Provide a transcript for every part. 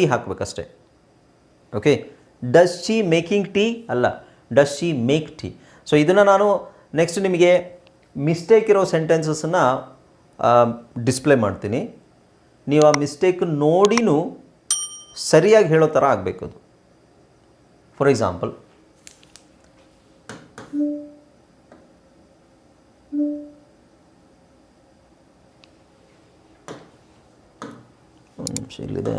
Tea ಹಾಕಬೇಕಷ್ಟೇ. Okay does she making tea ಅಲ್ಲ does she make tea so ಇದನ್ನು ನಾನು next ನಿಮಗೆ ಮಿಸ್ಟೇಕ್ ಇರೋ ಸೆಂಟೆನ್ಸಸ್ಸನ್ನು ಡಿಸ್ಪ್ಲೇ ಮಾಡ್ತೀನಿ. ನೀವು ಆ ಮಿಸ್ಟೇಕ್ ನೋಡಿನೂ ಸರಿಯಾಗಿ ಹೇಳೋ ಥರ ಆಗಬೇಕು ಅದು. ಫಾರ್ ಎಕ್ಸಾಂಪಲ್ ಇಲ್ಲಿದೆ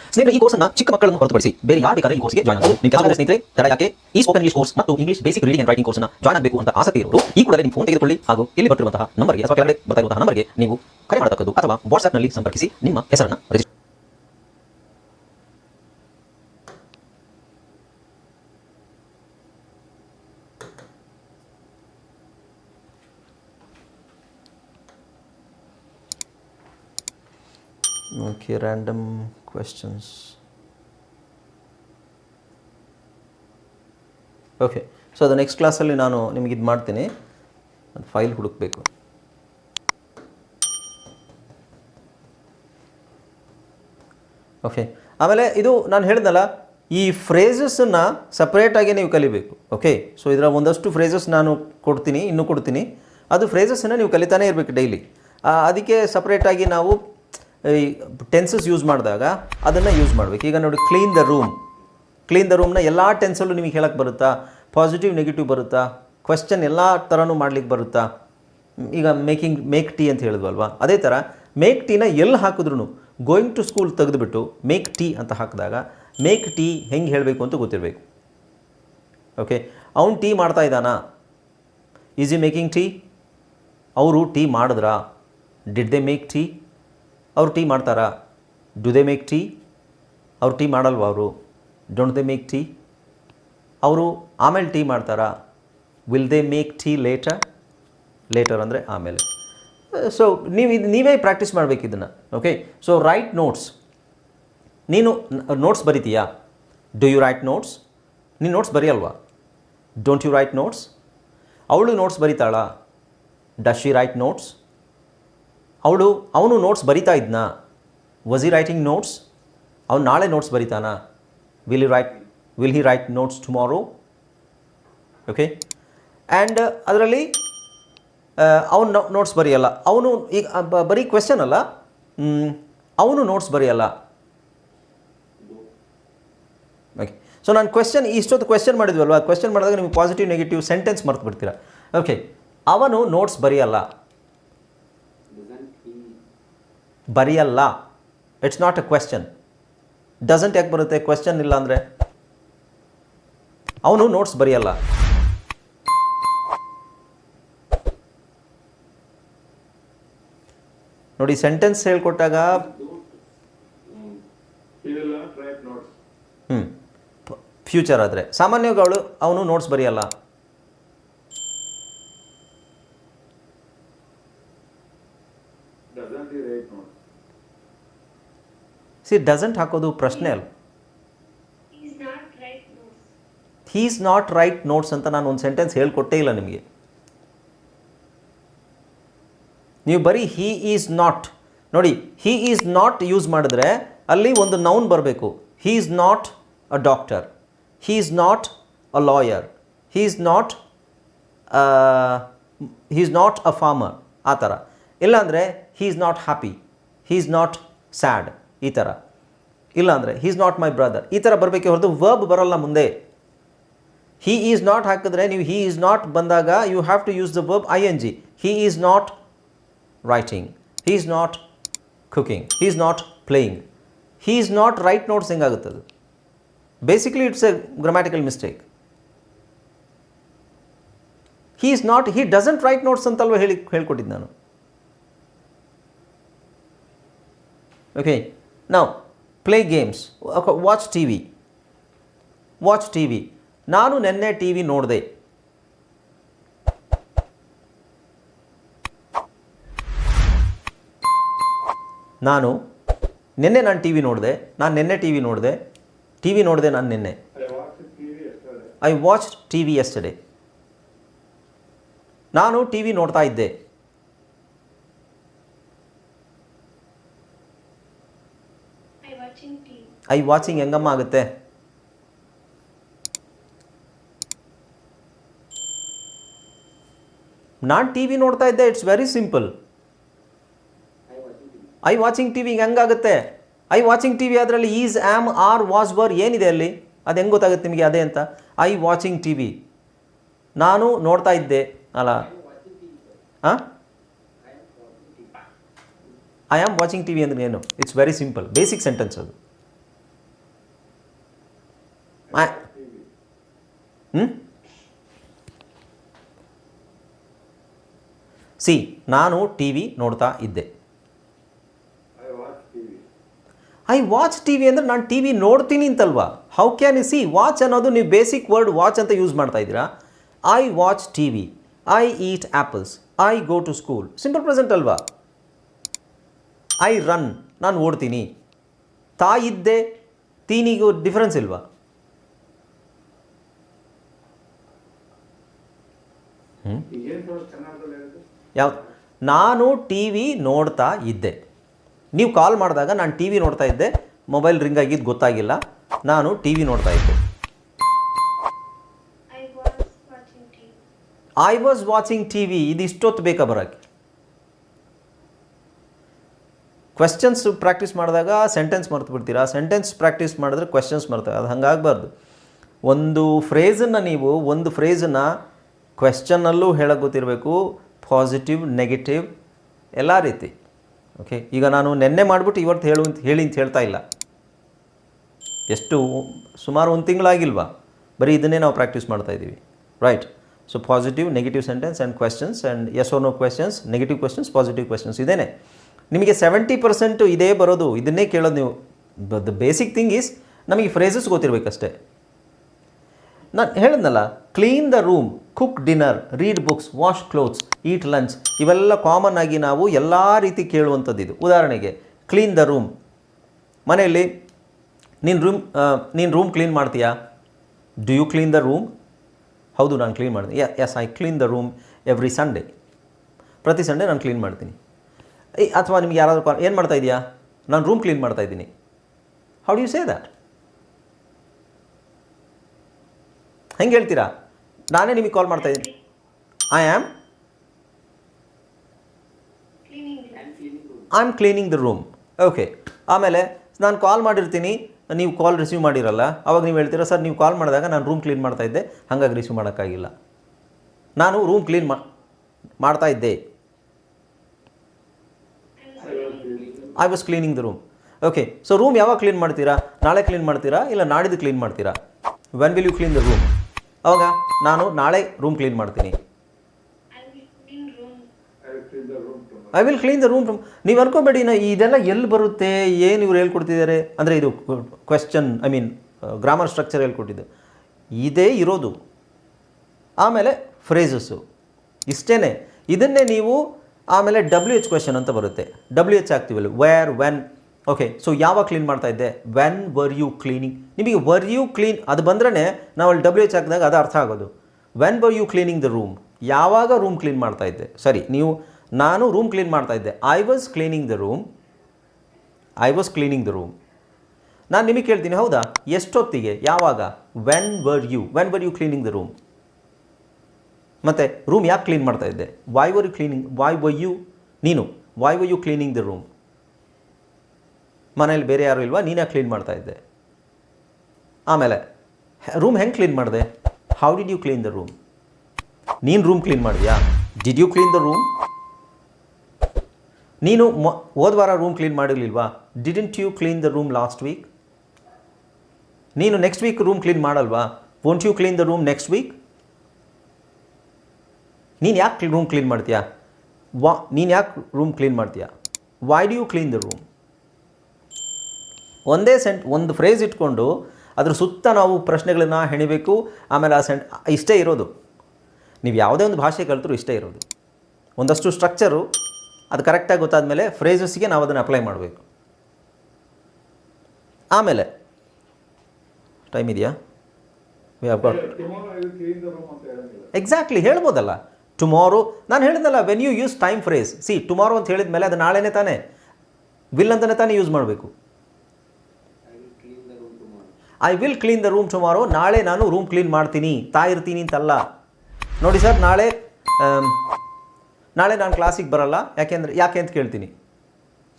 ಸ್ನೇಹಿತರೆ, ಈ ಕೋರ್ಸ್ ಅನ್ನ ಚಿಕ್ಕ ಮಕ್ಕಳನ್ನು ಹೊರತುಪಡಿಸಿ ಬೇರೆ ಯಾರು ಬೇಕಾದ್ರೆ ಈ ಕೋರ್ಸ್ಗೆ ಜಾಯ್ನ್ ಆಗಬಹುದು ನಿಮ್ಮ ಕೆಲಸ ಸ್ನೇಹಿತರೆ, ತಡ ಯಾಕೆ ಈ ಸ್ಪೋಕನ್ ಇಂಗ್ಲಿಷ್ ಕೋರ್ಸ್ ಮತ್ತು English basic reading and writing ಕೋರ್ಸ್ನ ಜಾಯ್ನ್ ಆಗಬೇಕು ಅಂತ ಆಸಕ್ತಿ ಇರೋರು, ಈ ಕೂಡಲೇ ನಿಮ್ಮ ಫೋನ್ ತೆಗೆದುಕೊಳ್ಳಿ ಹಾಗೂ ಇಲ್ಲಿ ಬರ್ತಿರುವಂತಹ ನಂಬರ್ಗೆ ಅಥವಾ ಕೆಳಗಡೆ ಬರ್ತಾ ಇರುವಂತಹ ನಂಬರ್ಗೆ ನೀವು ಕರೆ ಮಾಡತಕ್ಕದ್ದು ಅಥವಾ ವಾಟ್ಸ್ಆಪ್ನಲ್ಲಿ ಸಂಪರ್ಕಿಸಿ ನಿಮ್ಮ ಹೆಸರನ್ನು register okay random questions okay so ಅದು ನೆಕ್ಸ್ಟ್ ಕ್ಲಾಸಲ್ಲಿ ನಾನು ನಿಮಗೆ ಇದು ಮಾಡ್ತೀನಿ. ಫೈಲ್ ಹುಡುಕಬೇಕು. ಓಕೆ ಆಮೇಲೆ ಇದು ನಾನು ಹೇಳಿದ್ನಲ್ಲ, ಈ ಫ್ರೇಸಸ್ಸನ್ನು ಸಪ್ರೇಟಾಗಿ ನೀವು ಕಲಿಬೇಕು. ಓಕೆ ಸೊ ಇದರ ಒಂದಷ್ಟು ಫ್ರೇಸಸ್ ನಾನು ಕೊಡ್ತೀನಿ, ಇನ್ನೂ ಕೊಡ್ತೀನಿ. ಅದು ಫ್ರೇಸಸ್ಸನ್ನು ನೀವು ಕಲಿತಾನೆ ಇರಬೇಕು ಡೈಲಿ ಅದಕ್ಕೆ ಸಪ್ರೇಟಾಗಿ ನಾವು ಈ ಟೆನ್ಸಸ್ ಯೂಸ್ ಮಾಡಿದಾಗ ಅದನ್ನು ಯೂಸ್ ಮಾಡಬೇಕು. ಈಗ ನೋಡಿ clean the room clean the ರೂಮ್ನ ಎಲ್ಲ ಟೆನ್ಸಲ್ಲೂ ನಿಮಗೆ ಹೇಳಕ್ಕೆ ಬರುತ್ತಾ? ಪಾಸಿಟಿವ್ ನೆಗೆಟಿವ್ ಬರುತ್ತಾ? ಕ್ವೆಶ್ಚನ್ ಎಲ್ಲ ಥರನೂ ಮಾಡ್ಲಿಕ್ಕೆ ಬರುತ್ತಾ? ಈಗ ಮೇಕಿಂಗ್ ಮೇಕ್ ಟೀ ಅಂತ ಹೇಳಿದ್ವಲ್ವಾ? ಅದೇ ಥರ ಮೇಕ್ ಟೀನ ಎಲ್ಲಿ ಹಾಕಿದ್ರು ಗೋಯಿಂಗ್ ಟು ಸ್ಕೂಲ್ ತೆಗೆದುಬಿಟ್ಟು ಮೇಕ್ ಟೀ ಅಂತ ಹಾಕಿದಾಗ ಮೇಕ್ ಟೀ ಹೆಂಗೆ ಹೇಳಬೇಕು ಅಂತ ಗೊತ್ತಿರಬೇಕು. ಓಕೆ ಅವ್ನು ಟೀ ಮಾಡ್ತಾ ಇದ್ದಾನಾ? ಈಸ್ ಮೇಕಿಂಗ್ ಟೀ ಅವರು ಟೀ ಮಾಡಿದ್ರಾ? ಡಿಡ್ ದೇ ಮೇಕ್ ಟೀ ಅವ್ರು ಟೀ ಮಾಡ್ತಾರಾ? ಡು ದೇ ಮೇಕ್ ಟೀ ಅವ್ರು ಟೀ ಮಾಡಲ್ವಾ ಅವರು? ಡೋಂಟ್ ದೇ ಮೇಕ್ ಟೀ ಅವರು ಆಮೇಲೆ ಟೀ ಮಾಡ್ತಾರಾ? Will they make tea later later ಅಂದರೆ ಆಮೇಲೆ. ಸೊ ನೀವು ಇದು, ನೀವೇ ಪ್ರಾಕ್ಟೀಸ್ ಮಾಡಬೇಕು ಇದನ್ನು ಓಕೆ ಸೊ ರೈಟ್ ನೋಟ್ಸ್ ನೀನು ನೋಟ್ಸ್ ಬರಿತೀಯಾ? ಡು ಯು ರೈಟ್ ನೋಟ್ಸ್ ನೀನು ನೋಟ್ಸ್ ಬರೆಯಲ್ವಾ? ಡೋಂಟ್ ಯು ರೈಟ್ ನೋಟ್ಸ್ ಅವಳು ನೋಟ್ಸ್ ಬರಿತಾಳಾ? ಡಶ್ ಶಿ ರೈಟ್ ನೋಟ್ಸ್ ಅವಳು ಅವನು ನೋಟ್ಸ್ ಬರಿತಾ ಇದ್ನ? ವಾಸ್ ಈ ರೈಟಿಂಗ್ ನೋಟ್ಸ್ ಅವ್ನು ನಾಳೆ notes ಬರಿತಾನಾ? Will you write will he write notes tomorrow okay and ಅದರಲ್ಲಿ ಅವನು ನೋಟ್ಸ್ ಬರೆಯಲ್ಲ. ಅವನು ಈಗ ಬರೀ ಕ್ವೆಶನ್ ಅಲ್ಲ? ಅವನು ನೋಟ್ಸ್ ಬರೆಯಲ್ಲ. ಓಕೆ ಸೊ ನಾನು ಕ್ವೆಶನ್ ಇಷ್ಟೊತ್ತು ಕ್ವೆಶನ್ ಮಾಡಿದ್ವಲ್ವ? ಕ್ವೆಶನ್ ಮಾಡಿದಾಗ ನಿಮಗೆ ಪಾಸಿಟಿವ್ ನೆಗೆಟಿವ್ ಸೆಂಟೆನ್ಸ್ ಮರ್ತು ಬಿಡ್ತೀರಾ ಓಕೆ ಅವನು ನೋಟ್ಸ್ ಬರೆಯಲ್ಲ. ಬರೆಯಲ್ಲ. It's not a question doesn't ಯಾಕೆ ಬರುತ್ತೆ? ಕ್ವೆಶನ್ ಇಲ್ಲ ಅಂದರೆ ಅವನು ನೋಟ್ಸ್ ಬರೆಯಲ್ಲ. ನೋಡಿ ಸೆಂಟೆನ್ಸ್ ಹೇಳ್ಕೊಟ್ಟಾಗ ಹ್ಞೂ ಫ್ಯೂಚರ್ ಆದರೆ. ಸಾಮಾನ್ಯವಾಗಿ ಅವಳು ಅವನು ನೋಟ್ಸ್ ಬರೆಯಲ್ಲ. ಸಿ ಡಸಂಟ್ ಹಾಕೋದು ಪ್ರಶ್ನೆ ಅಲ್ಲ. ಹೀಸ್ ನಾಟ್ ರೈಟ್ ನೋಟ್ಸ್ ಅಂತ ನಾನು ಒಂದು ಸೆಂಟೆನ್ಸ್ ಹೇಳ್ಕೊಟ್ಟೇ ಇಲ್ಲ ನಿಮಗೆ. ನೀವು ಬರೀ ಹೀ ಈಸ್ ನಾಟ್ ನೋಡಿ ಹೀ ಈಸ್ ನಾಟ್ ಯೂಸ್ ಮಾಡಿದ್ರೆ ಅಲ್ಲಿ ಒಂದು ನೌನ್ ಬರಬೇಕು. He is not a doctor he is not a lawyer he is not he is not a farmer ಆ ಥರ. ಇಲ್ಲಾಂದರೆ he is not happy he is not sad ಈ ಥರ ಇಲ್ಲಾಂದರೆ he is not my brother ಈ ಥರ ಬರಬೇಕೆ ಹೊರತು verb ಬರಲ್ಲ ಮುಂದೆ. ಹಿ ಈಸ್ ನಾಟ್ ಹಾಕಿದ್ರೆ ನೀವು ಹಿ ಈಸ್ ನಾಟ್ ಬಂದಾಗ you have to use the verb I N G he is not writing he is not cooking he is not playing he is not write notes ಹೆಂಗಾಗುತ್ತೆ ಅದು? Basically it's a grammatical mistake he is not he doesn't write notes ಅಂತಲ್ವ ಹೇಳಿ ಹೇಳ್ಕೊಟ್ಟಿದ್ದು ನಾನು. Okay ನಾವು play games watch T V watch T V ನಾನು ನೆನ್ನೆ T V ನೋಡಿದೆ. ನಾನು ನಿನ್ನೆ ನಾನು ಟಿ ವಿ ನೋಡಿದೆ. ನಾನು ನಿನ್ನೆ ಟಿ ವಿ ನೋಡಿದೆ. ಟಿ ವಿ ನೋಡಿದೆ ನಾನು ನಿನ್ನೆ. I watch T V yesterday ನಾನು ಟಿ ವಿ ನೋಡ್ತಾ ಇದ್ದೆ. ಐ ವಾಚಿಂಗ್ ಹೆಂಗಮ್ಮ ಆಗುತ್ತೆ ನಾನು ಟಿ ವಿ ನೋಡ್ತಾ ಇದ್ದೆ it's very simple I watching T V ಹೆಂಗಾಗುತ್ತೆ I watching T V ಅದರಲ್ಲಿ is am are was were ಏನಿದೆ ಅಲ್ಲಿ? ಅದು ಹೆಂಗೆ ಗೊತ್ತಾಗುತ್ತೆ ನಿಮಗೆ ಅದೇ ಅಂತ? ಐ ವಾಚಿಂಗ್ ಟಿ ವಿ ನಾನು ನೋಡ್ತಾ ಇದ್ದೆ ಅಲ್ಲ? ಹಾಂ I am watching T V ಅಂದ್ರೆ ಏನು it's very simple basic sentence ಅದು. ಹ್ಞೂ ಸಿ ನಾನು ಟಿ ವಿ ನೋಡ್ತಾ ಇದ್ದೆ. ಐ ವಾಚ್ ಟಿ ವಿ ಅಂದರೆ ನಾನು ಟಿ ವಿ ನೋಡ್ತೀನಿ ಅಂತಲ್ವಾ? How can you see watch ಅನ್ನೋದು ನೀವು ಬೇಸಿಕ್ ವರ್ಡ್ ವಾಚ್ ಅಂತ ಯೂಸ್ ಮಾಡ್ತಾ ಇದ್ದೀರಾ? I watch T V I eat apples I go to school simple present ಅಲ್ವಾ? ಐ ರನ್ ನಾನು ಓಡ್ತೀನಿ. ತಾಯಿದ್ದೆ ತೀನಿಗೂ ಡಿಫ್ರೆನ್ಸ್ ಇಲ್ವಾ? ಯಾವ ನಾನು ಟಿ ವಿ ನೋಡ್ತಾ ಇದ್ದೆ. ನೀವು ಕಾಲ್ ಮಾಡಿದಾಗ ನಾನು ಟಿ ವಿ ನೋಡ್ತಾ ಇದ್ದೆ. ಮೊಬೈಲ್ ರಿಂಗ್ ಆಗಿದ್ದು ಗೊತ್ತಾಗಿಲ್ಲ. ನಾನು ಟಿ ವಿ ನೋಡ್ತಾ ಇದ್ದೆ. I was watching T V ಇದು ಇಷ್ಟೊತ್ತು ಬೇಕಾ ಬರೋಕ್ಕೆ? ಕ್ವೆಶ್ಚನ್ಸ್ ಪ್ರಾಕ್ಟೀಸ್ ಮಾಡಿದಾಗ ಸೆಂಟೆನ್ಸ್ ಮರ್ತು ಬಿಡ್ತೀರಾ? ಸೆಂಟೆನ್ಸ್ ಪ್ರಾಕ್ಟೀಸ್ ಮಾಡಿದ್ರೆ ಕ್ವೆಶನ್ಸ್ ಮರ್ತವೆ ಅದು ಹಂಗಾಗಬಾರ್ದು. ಒಂದು ಫ್ರೇಸನ್ನು ನೀವು, ಒಂದು ಫ್ರೇಸನ್ನು ಕ್ವೆಶ್ಚನ್ನಲ್ಲೂ ಹೇಳಕ್ಕೆ ಗೊತ್ತಿರಬೇಕು. ಪಾಸಿಟಿವ್ ನೆಗೆಟಿವ್ ಎಲ್ಲ ರೀತಿ. ಓಕೆ ಈಗ ನಾನು ನೆನ್ನೆ ಮಾಡಿಬಿಟ್ಟು ಇವತ್ತು ಹೇಳು ಅಂತ, ಹೇಳಿ ಅಂತ ಹೇಳ್ತಾ ಇಲ್ಲ. ಎಷ್ಟು ಸುಮಾರು ಒಂದು ತಿಂಗಳಾಗಿಲ್ವಾ? ಬರೀ ಇದನ್ನೇ ನಾವು ಪ್ರಾಕ್ಟೀಸ್ ಮಾಡ್ತಾ ಇದ್ದೀವಿ. Right so positive negative sentence and questions and yes or no questions negative questions positive questions ಇದೇನೆ. ನಿಮಗೆ ಸೆವೆಂಟಿ ಪರ್ಸೆಂಟು ಇದೇ ಬರೋದು, ಇದನ್ನೇ ಕೇಳೋದು ನೀವು. ದ ಬೇಸಿಕ್ ಥಿಂಗ್ ಈಸ್ ನಮಗೆ ಫ್ರೇಸಸ್ ಗೊತ್ತಿರಬೇಕಷ್ಟೇ. ನಾನು ಹೇಳಿದ್ನಲ್ಲ clean the room cook dinner read books wash clothes eat lunch ಇವೆಲ್ಲ ಕಾಮನ್ ಆಗಿ ನಾವು ಎಲ್ಲ ರೀತಿ ಕೇಳುವಂಥದ್ದು ಇದು. ಉದಾಹರಣೆಗೆ ಕ್ಲೀನ್ ದ ರೂಮ್ ಮನೆಯಲ್ಲಿ ನಿನ್ನ ರೂಮ್ ನಿನ್ನ ರೂಮ್ ಕ್ಲೀನ್ ಮಾಡ್ತೀಯಾ? Do you clean the room ಹೌದು, ನಾನು ಕ್ಲೀನ್ ಮಾಡ್ತೀನಿ. Yes I clean the room every Sunday ಪ್ರತಿ ಸಂಡೇ ನಾನು ಕ್ಲೀನ್ ಮಾಡ್ತೀನಿ. ಅಥವಾ ನಿಮ್ಗೆ ಯಾರಾದರೂ ಕಾಲ್ ಏನು ಮಾಡ್ತಾ ಇದೆಯಾ? ನಾನು ರೂಮ್ ಕ್ಲೀನ್ ಮಾಡ್ತಾ ಇದ್ದೀನಿ. How do you say that ಹೆಂಗೆ ಹೇಳ್ತೀರಾ? ನಾನೇ ನಿಮಗೆ ಕಾಲ್ ಮಾಡ್ತಾ ಇದ್ದೀನಿ. I Cleaning I am cleaning the room okay ಆಮೇಲೆ ನಾನು ಕಾಲ್ ಮಾಡಿರ್ತೀನಿ. ನೀವು ಕಾಲ್ ರಿಸೀವ್ ಮಾಡಿರಲ್ಲ. ಅವಾಗ ನೀವು ಹೇಳ್ತೀರಾ, ಸರ್, ನೀವು ಕಾಲ್ ಮಾಡಿದಾಗ ನಾನು ರೂಮ್ ಕ್ಲೀನ್ ಮಾಡ್ತಾ ಇದ್ದೆ. ಹಾಗಾಗಿ ರಿಸೀವ್ ಮಾಡೋಕ್ಕಾಗಿಲ್ಲ. ನಾನು ರೂಮ್ ಕ್ಲೀನ್ ಮಾಡ್ತಾ ಇದ್ದೆ. I was cleaning the room okay so room ಯಾವಾಗ ಕ್ಲೀನ್ ಮಾಡ್ತೀರಾ? ನಾಳೆ ಕ್ಲೀನ್ ಮಾಡ್ತೀರಾ? ಇಲ್ಲ ನಾಡಿದ್ದು ಕ್ಲೀನ್ ಮಾಡ್ತೀರಾ? When will you clean the room ಅವಾಗ ನಾನು ನಾಳೆ ರೂಮ್ ಕ್ಲೀನ್ ಮಾಡ್ತೀನಿ. I will clean the room room ನೀವು ಅನ್ಕೋಬೇಡಿ ನಾ ಇದೆಲ್ಲ ಎಲ್ಲಿ ಬರುತ್ತೆ? ಏನು ಇವ್ರು ಹೇಳ್ಕೊಡ್ತಿದ್ದಾರೆ? ಅಂದರೆ ಇದು question I mean grammar structure ಹೇಳ್ಕೊಟ್ಟಿದ್ದು. ಇದೇ ಇರೋದು. ಆಮೇಲೆ ಫ್ರೇಸಸ್ಸು ಇಷ್ಟೇ ಇದನ್ನೇ ನೀವು ಆಮೇಲೆ ಡಬ್ಲ್ಯೂ ಎಚ್ ಕ್ವೆಶನ್ ಅಂತ ಬರುತ್ತೆ. ಡಬ್ಲ್ಯೂ ಎಚ್ ಆಗ್ತೀವಲ್ಲ ವೇರ್ ವೆನ್ ಓಕೆ ಸೊ ಯಾವಾಗ ಕ್ಲೀನ್ ಮಾಡ್ತಾ ಇದ್ದೆ? ವೆನ್ ವರ್ ಯು ಕ್ಲೀನಿಂಗ್ ನಿಮಗೆ ವರ್ ಯು ಕ್ಲೀನ್ ಅದು ಬಂದ್ರೆ ನಾವು ಅಲ್ಲಿ ಡಬ್ಲ್ಯೂ ಎಚ್ ಹಾಕಿದಾಗ ಅದು ಅರ್ಥ ಆಗೋದು. When were you cleaning the room ಯಾವಾಗ ರೂಮ್ ಕ್ಲೀನ್ ಮಾಡ್ತಾ ಇದ್ದೆ? ಸರಿ, ನೀವು, ನಾನು ರೂಮ್ ಕ್ಲೀನ್ ಮಾಡ್ತಾ ಇದ್ದೆ. I was cleaning the room I was cleaning the room ನಾನು ನಿಮಗೆ ಕೇಳ್ತೀನಿ, ಹೌದಾ? ಎಷ್ಟೊತ್ತಿಗೆ? ಯಾವಾಗ? When were you when were you cleaning the room ಮತ್ತು ರೂಮ್ ಯಾಕೆ ಕ್ಲೀನ್ ಮಾಡ್ತಾ ಇದ್ದೆ? Why were you cleaning why why you ನೀನು why why you cleaning the room ಮನೇಲಿ ಬೇರೆ ಯಾರು ಇಲ್ವಾ? ನೀನೇ ಕ್ಲೀನ್ ಮಾಡ್ತಾ ಇದ್ದೆ? ಆಮೇಲೆ ರೂಮ್ ಹೆಂಗೆ ಕ್ಲೀನ್ ಮಾಡಿದೆ? How did you clean the room ನೀನು ರೂಮ್ ಕ್ಲೀನ್ ಮಾಡಿದ್ಯಾ? Did you clean the room ನೀನು ಮ, ಹೋದ ವಾರ room clean ಮಾಡಿರ್ಲಿಲ್ವಾ? Didn't you clean the room last week ನೀನು ನೆಕ್ಸ್ಟ್ ವೀಕ್ ರೂಮ್ ಕ್ಲೀನ್ ಮಾಡಲ್ವಾ? Won't you clean the room next week ನೀನು ಯಾಕೆ ರೂಮ್ ಕ್ಲೀನ್ ಮಾಡ್ತೀಯಾ? ವಾ ನೀನು ಯಾಕೆ ರೂಮ್ ಕ್ಲೀನ್ ಮಾಡ್ತೀಯಾ? Why do you clean the room ಒಂದೇ ಸೆಂಟ್ ಒಂದು ಫ್ರೇಸ್ ಇಟ್ಕೊಂಡು ಅದ್ರ ಸುತ್ತ ನಾವು ಪ್ರಶ್ನೆಗಳನ್ನ ಹೆಣಿಬೇಕು ಆಮೇಲೆ ಆ ಸೆಂಟ್ ಇಷ್ಟೇ ಇರೋದು. ನೀವು ಯಾವುದೇ ಒಂದು ಭಾಷೆ ಕಲಿತರೂ ಇಷ್ಟೇ ಇರೋದು. ಒಂದಷ್ಟು ಸ್ಟ್ರಕ್ಚರು ಅದು ಕರೆಕ್ಟಾಗಿ ಗೊತ್ತಾದ ಮೇಲೆ ಫ್ರೇಸಸ್ಗೆ ನಾವು ಅದನ್ನು ಅಪ್ಲೈ ಮಾಡಬೇಕು. ಆಮೇಲೆ ಟೈಮ್ ಇದೆಯಾ? ವಿ ಹ್ಯಾವ್ ಗಾಟ್ ಎಕ್ಸಾಕ್ಟ್ಲಿ ಹೇಳ್ಬೋದಲ್ಲ. ಟುಮಾರೋ ನಾನು ಹೇಳಿದ್ನಲ್ಲ when you use time phrase see tomorrow ಅಂತ ಹೇಳಿದ ಮೇಲೆ ಅದು ನಾಳೆನೇ ತಾನೇ? ವಿಲ್ ಅಂತಲೇ ತಾನೇ ಯೂಸ್ ಮಾಡಬೇಕು? I will clean the room tomorrow ನಾಳೆ ನಾನು ರೂಮ್ ಕ್ಲೀನ್ ಮಾಡ್ತೀನಿ ತಾ ಇರ್ತೀನಿ ಅಂತಲ್ಲ. ನೋಡಿ ಸರ್ ನಾಳೆ ನಾಳೆ ನಾನು ಕ್ಲಾಸಿಗೆ ಬರಲ್ಲ ಯಾಕೆಂದರೆ ಯಾಕೆ ಅಂತ ಕೇಳ್ತೀನಿ.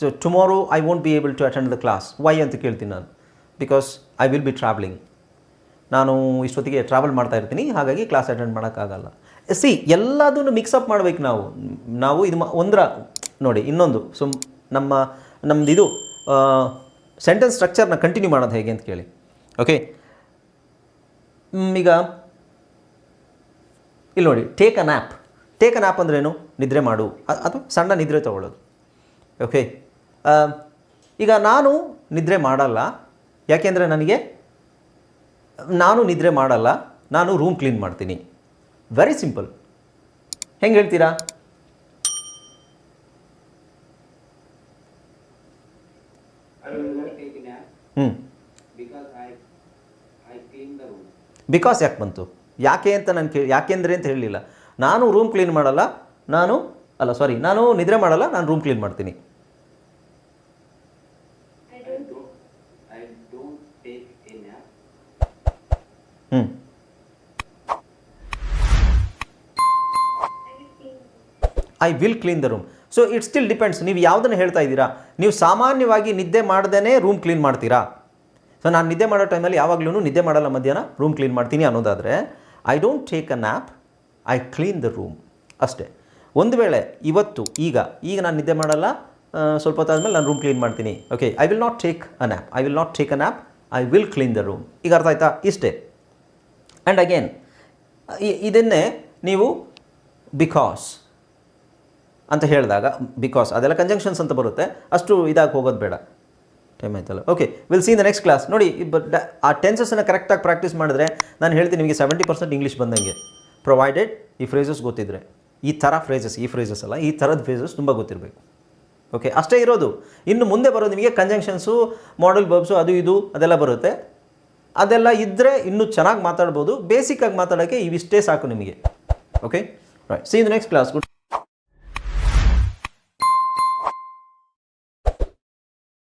So tomorrow I won't be able to attend the class why ಅಂತ ಕೇಳ್ತೀನಿ ನಾನು. Because I will be travelling ನಾನು ಇಷ್ಟೊತ್ತಿಗೆ ಟ್ರಾವೆಲ್ ಮಾಡ್ತಾ ಇರ್ತೀನಿ, ಹಾಗಾಗಿ ಕ್ಲಾಸ್ ಅಟೆಂಡ್ ಮಾಡೋಕ್ಕಾಗಲ್ಲ. ಸಿ, ಎಲ್ಲದನ್ನು ಮಿಕ್ಸಪ್ ಮಾಡ್ಬೇಕು ನಾವು. ನಾವು ಇದು ಒಂದರ, ನೋಡಿ, ಇನ್ನೊಂದು. ಸುಮ್ ನಮ್ಮ ನಮ್ಮದು ಇದು ಸೆಂಟೆನ್ಸ್ ಸ್ಟ್ರಕ್ಚರ್ನ ಕಂಟಿನ್ಯೂ ಮಾಡೋದು ಹೇಗೆ ಅಂತ ಕೇಳಿ. ಓಕೆ ಈಗ, ಇಲ್ಲಿ ನೋಡಿ take a nap take a nap ಏನು ನಿದ್ರೆ ಮಾಡು. ಅಥವಾ ಸಣ್ಣ ನಿದ್ರೆ ತೊಗೊಳ್ಳೋದು. ಓಕೆ ಈಗ ನಾನು ನಿದ್ರೆ ಮಾಡಲ್ಲ. ಯಾಕೆಂದರೆ ನನಗೆ, ನಾನು ನಿದ್ರೆ ಮಾಡಲ್ಲ. ನಾನು ರೂಮ್ ಕ್ಲೀನ್ ಮಾಡ್ತೀನಿ. ವೆರಿ ಸಿಂಪಲ್ ಹೆಂಗೆ ಹೇಳ್ತೀರಾ? ಹ್ಞೂ. ಬಿಕಾಸ್ ಯಾಕೆ ಬಂತು? ಯಾಕೆ ಅಂತ ನಾನು ಕೇಳಿ ಯಾಕೆಂದ್ರೆ ಅಂತ ಹೇಳಲಿಲ್ಲ ನಾನು ರೂಮ್ ಕ್ಲೀನ್ ಮಾಡಲ್ಲ, ನಾನು ಅಲ್ಲ ಸಾರಿ ನಾನು ನಿದ್ರೆ ಮಾಡಲ್ಲ, ನಾನು ರೂಮ್ ಕ್ಲೀನ್ ಮಾಡ್ತೀನಿ. I will clean the room. So it still depends ನೀವು ಯಾವುದನ್ನು ಹೇಳ್ತಾ ಇದ್ದೀರಾ? ನೀವು ಸಾಮಾನ್ಯವಾಗಿ ನಿದ್ದೆ ಮಾಡ್ದೇ ರೂಮ್ ಕ್ಲೀನ್ ಮಾಡ್ತೀರಾ? ಸೊ ನಾನು ನಿದ್ದೆ ಮಾಡೋ ಟೈಮಲ್ಲಿ ಯಾವಾಗಲೂ ನಿದ್ದೆ ಮಾಡಲ್ಲ ಮಧ್ಯಾಹ್ನ, ರೂಮ್ ಕ್ಲೀನ್ ಮಾಡ್ತೀನಿ ಅನ್ನೋದಾದರೆ I don't take a nap I clean the room ಅಷ್ಟೇ. ಒಂದು ವೇಳೆ ಇವತ್ತು, ಈಗ ಈಗ ನಾನು ನಿದ್ದೆ ಮಾಡಲ್ಲ ಸ್ವಲ್ಪ ಹೊತ್ತಾದ್ಮೇಲೆ ನಾನು ರೂಮ್ ಕ್ಲೀನ್ ಮಾಡ್ತೀನಿ. Okay I will not take a nap I will not take a nap I will clean the room ಈಗ ಅರ್ಥ ಆಯ್ತಾ? ಇಷ್ಟೇ. ಆ್ಯಂಡ್ ಅಗೇನ್ ಇದನ್ನೇ ನೀವು ಬಿಕಾಸ್ ಅಂತ ಹೇಳಿದಾಗ ಬಿಕಾಸ್ ಅದೆಲ್ಲ ಕಂಜಂಕ್ಷನ್ಸ್ ಅಂತ ಬರುತ್ತೆ, ಅಷ್ಟು ಇದಾಗಿ ಹೋಗೋದು ಬೇಡ. ಟೈಮ್ ಆಯ್ತಲ್ಲ. Okay we'll see in the next class ನೋಡಿ ಬಟ್ ಆ ಟೆನ್ಸಸ್ಸನ್ನು ಕರೆಕ್ಟಾಗಿ ಪ್ರಾಕ್ಟೀಸ್ ಮಾಡಿದ್ರೆ ನಾನು ಹೇಳ್ತೀನಿ ನಿಮಗೆ ಸೆವೆಂಟಿ ಪರ್ಸೆಂಟ್ ಇಂಗ್ಲೀಷ್ ಬಂದಂಗೆ. ಪ್ರೊವೈಡೆಡ್ ಈ ಫ್ರೇಸಸ್ ಗೊತ್ತಿದ್ರೆ. ಈ ಥರ ಫ್ರೇಸಸ್ ಈ ಫ್ರೇಸಸ್ ಅಲ್ಲ, ಈ ಥರದ ಫ್ರೇಸಸ್ ತುಂಬ ಗೊತ್ತಿರಬೇಕು. ಓಕೆ ಅಷ್ಟೇ ಇರೋದು. ಇನ್ನು ಮುಂದೆ ಬರೋದು ನಿಮಗೆ ಕಂಜಂಕ್ಷನ್ಸು ಮಾಡಲ್ ಬರ್ಬ್ಸು ಅದು ಇದು, ಅದೆಲ್ಲ ಬರುತ್ತೆ. ಅದೆಲ್ಲ ಇದ್ದರೆ ಇನ್ನೂ ಚೆನ್ನಾಗಿ ಮಾತಾಡ್ಬೋದು. ಬೇಸಿಕ್ಕಾಗಿ ಮಾತಾಡೋಕ್ಕೆ ಇವಿಷ್ಟೇ ಸಾಕು ನಿಮಗೆ. Okay right see the next class good